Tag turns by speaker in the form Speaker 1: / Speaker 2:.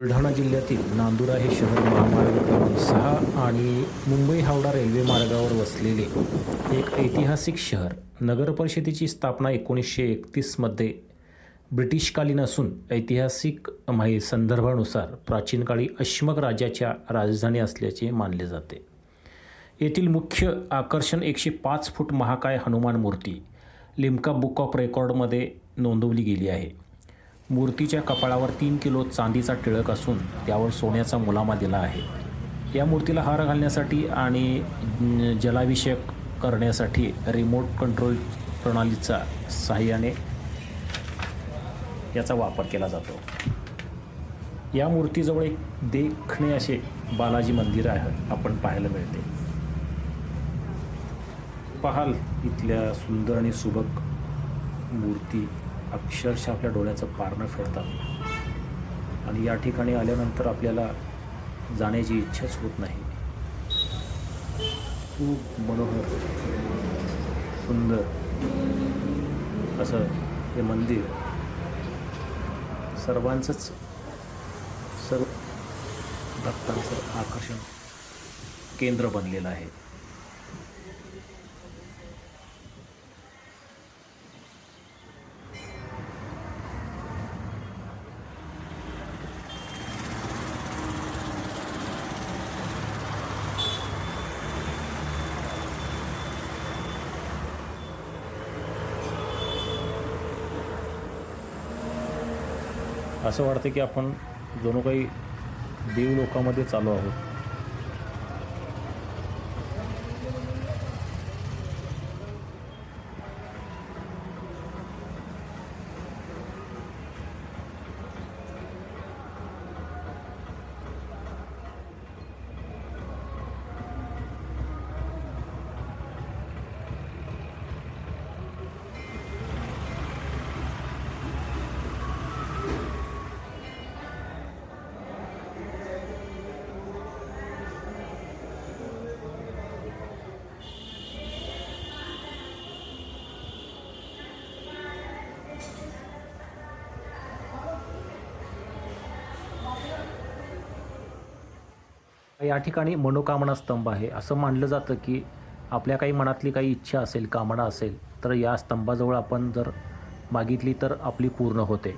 Speaker 1: बुलढाणा जिल्ह्यातील नांदुरा हे शहर महामार्ग क्रमांक सहा आणि मुंबई हावडा रेल्वे मार्गावर वसलेले एक ऐतिहासिक शहर. नगरपरिषदेची स्थापना एकोणीसशे एकतीसमध्ये ब्रिटिशकालीन असून ऐतिहासिक माहिती संदर्भानुसार प्राचीन काळी अश्मक राजाच्या राजधानी असल्याचे मानले जाते. येथील मुख्य आकर्षण एकशे पाच फूट महाकाय हनुमान मूर्ती लिम्का बुक ऑफ रेकॉर्डमध्ये नोंदवली गेली आहे. मूर्तीच्या कपाळावर तीन किलो चांदीचा टिळक असून त्यावर सोन्याचा मुलामा दिला आहे. या मूर्तीला हार घालण्यासाठी आणि जलाभिषेक करण्यासाठी रिमोट कंट्रोल प्रणालीचा सहाय्याने याचा वापर केला जातो. या मूर्तीजवळ एक देखणे असे बालाजी मंदिर आहे आपण पाहायला मिळते. पहाल इथल्या सुंदर आणि सुबक मूर्ती अक्षरशः आपल्या डोळ्याचं पारणं फेडतात आणि या ठिकाणी आल्यानंतर आपल्याला जाण्याची इच्छाच होत नाही. खूप मनोहर सुंदर असं हे मंदिर सर्वांचंच सर्व भक्तांचं आकर्षण केंद्र बनलेलं आहे. असं वाटतं की आपण जणू काही देव लोकामध्ये चालू आहोत. या ठिकाणी मनोकामना स्तंभ आहे. असं मानलं जातं की आपल्या काही मनातली काही इच्छा असेल कामना असेल तर या स्तंभाजवळ आपण जर मागितली तर आपली पूर्ण होते.